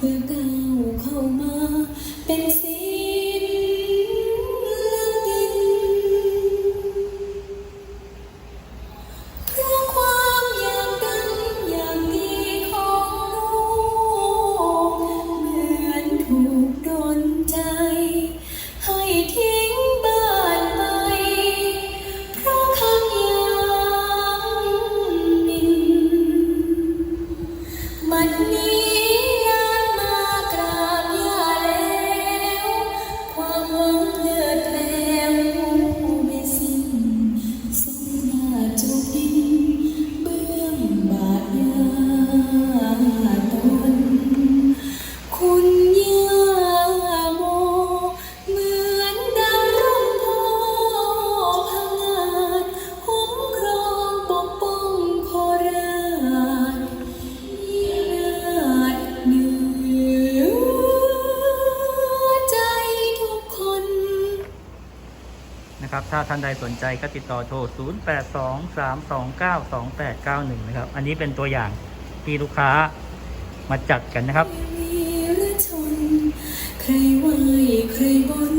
เพื่อก้าวเข้ามาเป็นสิ ถ้าท่านใดสนใจก็ติดต่อโทร 0823292891 นะครับ อันนี้เป็นตัวอย่างที่ลูกค้ามาจัดกันนะครับ ใครไหวใครบน